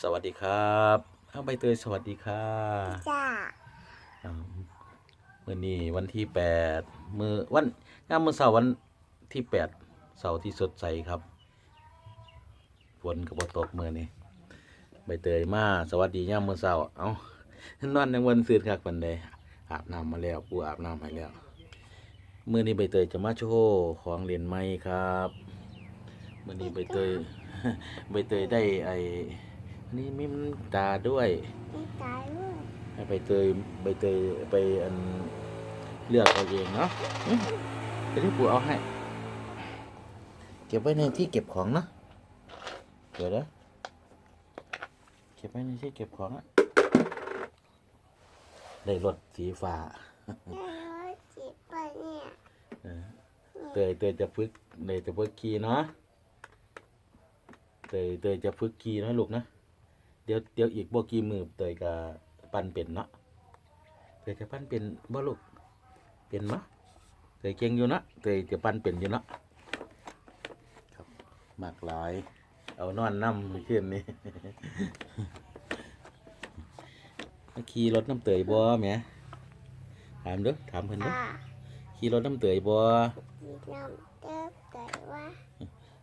สวัสดีครับข้าวใบเตยสวัสดีค่ะจ้าอ่ามื่อนี้วันที่แปดมือวันงามมือเสาร์วันที่แปดเสาร์ที่สดใสครับฝนกับบตกมือนี้ใบเตยมาสวัสดีย่ามมือเสาร์เอานอนในวันซื่นคักปันใดอาบน้ำมาแล้วปูอาบน้ำให้แล้วมื่อนี้ใบเตยจะมาโชว์ของเรียนไม้ครับมื่อนี้ใบเตยใบเตยได้ไอ้ อันนี่มิมตาด้วยไม่ตายลูกให้ใบเตยใบเตยไปอันเลือกเอาเองเนาะอืมเดี๋ยวที่ปู่เอาให้ เก็บไว้ในที่เก็บของเนาะเดี๋ยวนะเก็บไว้ในที่เก็บของอะได้รถสีฟ้าแล้วจิบไปเนี่ยเออเตยเตยจะฝึกเตยจะฝึกขี่เนาะเตยเตยจะฝึกขี่เนาะลูกนะเดี๋ยวเดี๋ยวอีกบ่กี่มือเตยก็ปั้นเป็นเนาะเตยจะปั้นเป็นบ่ลูกเป็นเนาะเตยเก่งอยู่เนาะเตยจะปั้นเป็นอยู่เนาะครับมากหลาย เอานอนน้ำขึ้นนี่มาขี่รถน้ำเตยบ่แหมถามเด้อถามเพิ่นเด้ออ่าขี่รถน้ำเตยบ่จีน้ำเติบแต่ว่า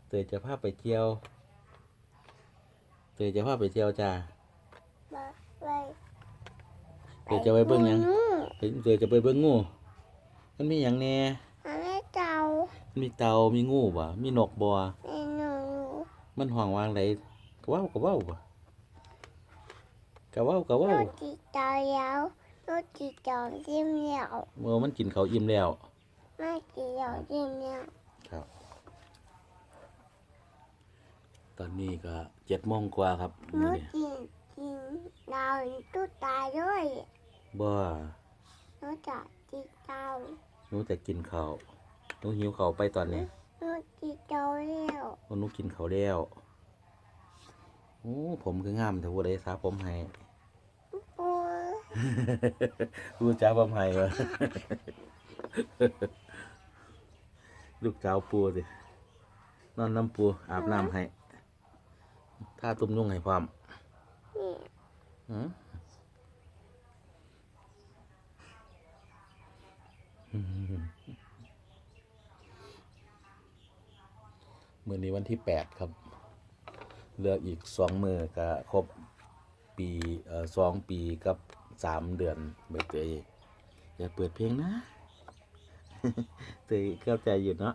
เตยจะพาไปเที่ยว เตยจะพาไปเที่ยวจ้าบ่ไปเตยจะไปเบิ่งหยังนู่นเตยเตยจะไปเบิ่งงูมันมีหยังแหน่มันไม่เจ้ามันมีเต่ามีงูบ่มีนกบ่เมนูมันห้องวางไดกะเว้ากะเว้าบ่กะเว้ากะรเว้าถจีเจ้าแล้วรถจีเจ้าจิ้มแล้วเมื่อมันกินเขาวอิ่มแล้ว ไม่จีเจ้าจิ้มแล้วครับ ตอนนี้ก็เจ็ดโมงกว่าครับรมื้อถนี้จีกินเราตุ๊ตายด้วยบ่รถจัจีเจ้าหนูจะกินข้าวหนูหิวข้าวไปตอนนี้รถจีเจ้าแล้วว่าหนูกินข้าวแล้วโอ้ผมคืองามแต่ว่าได้สาผมให้ ปูลูกจ้าบำไห้วะ ลูกเจ้าปูสินอนน้ำปูอาบน้ำให้ ถ้าตุ้มยุ่งให้พร้อมนี่หืมมือนี้วันที่แปดครับ เหลืออีกสองมือก็ครบปีเอ่อสองปีกับสามเดือนใบเตยอย่าเปิดเพลงนะเตยเข้าใจอยู่เนาะ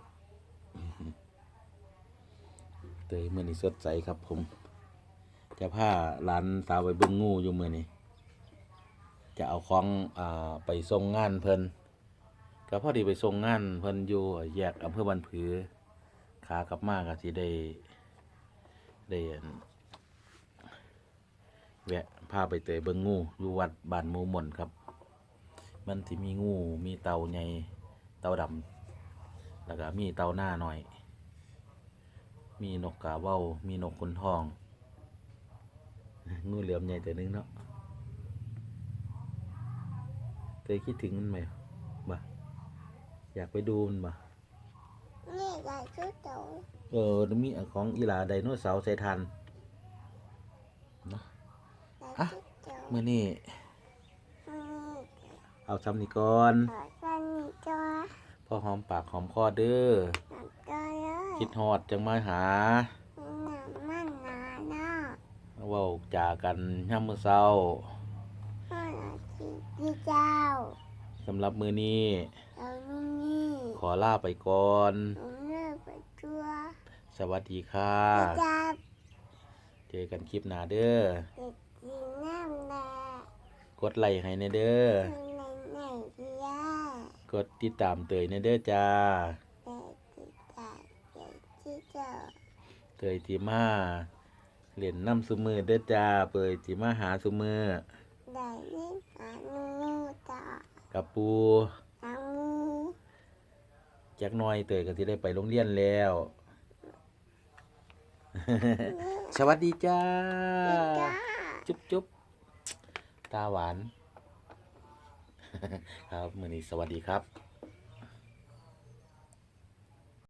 เตยมือนี้สดใสครับผม จะพาหลานสาวไปบิ่งงูอยู่มือนี้จะเอาของอ่าไปส่งงานเพิ่นก็พอดีไปส่งงานเพิ่นอยู่แยกอำเภอบันผือขากลับมาก็สิได้ได้แวะพาไปเตยเบิงงูอยู่วัดบ้านมูหม่นครับ มันสิมีงูมีเต่าใหญ่เต่าดำแล้วก็มีเต่าหน้าหน่อย มีนกกาเว้ามีนกขุนทอง งูเหลือมใหญ่ตัวหนึงเนาะเคยคิดถึงมันไหมบ่อยากไปดูมันบ่นี่ไก่ชุดโตเออมีของอีหลาไดโนเสาร์ใส่ทันไก่ชุดโตเมื่อนี้อืมเอาซ้ำนี่ก่อนขอสันนิจวพอหอมปากหอมคอเด้อน้ำตัวเลยคิดฮอดจังมาหา น้ำมันหนาเนาะ เว้าจากันย่ำมื้อเช้าพ่อหนาจีจีเจ้าสำหรับมื้อนี้ เราลุงนี่ขอลาไปก่อน ลุงเลิกไปตัวสวัสดีค่ะ จับเจอกันคลิปหน้าเด้อ เด็กจีน้ำแดงกดไลค์ให้ในเด้อในไหนดีอะกดติดตามเตยในเด้อจ้า เด็กจีจับเด็กจีเจ้า เตยที่มา เล่นน้ำซุมือเด้อจ้า เปยที่มาหาซุมือได้ยินหานูต่อกับปูทางมูจักหน้อยเตยก็สิได้ไปโรงเรียนแล้ว สวัสดีจ้าจ้าจุ๊บจุ๊บตาหวาน ครับมือนี้สวัสดีครับ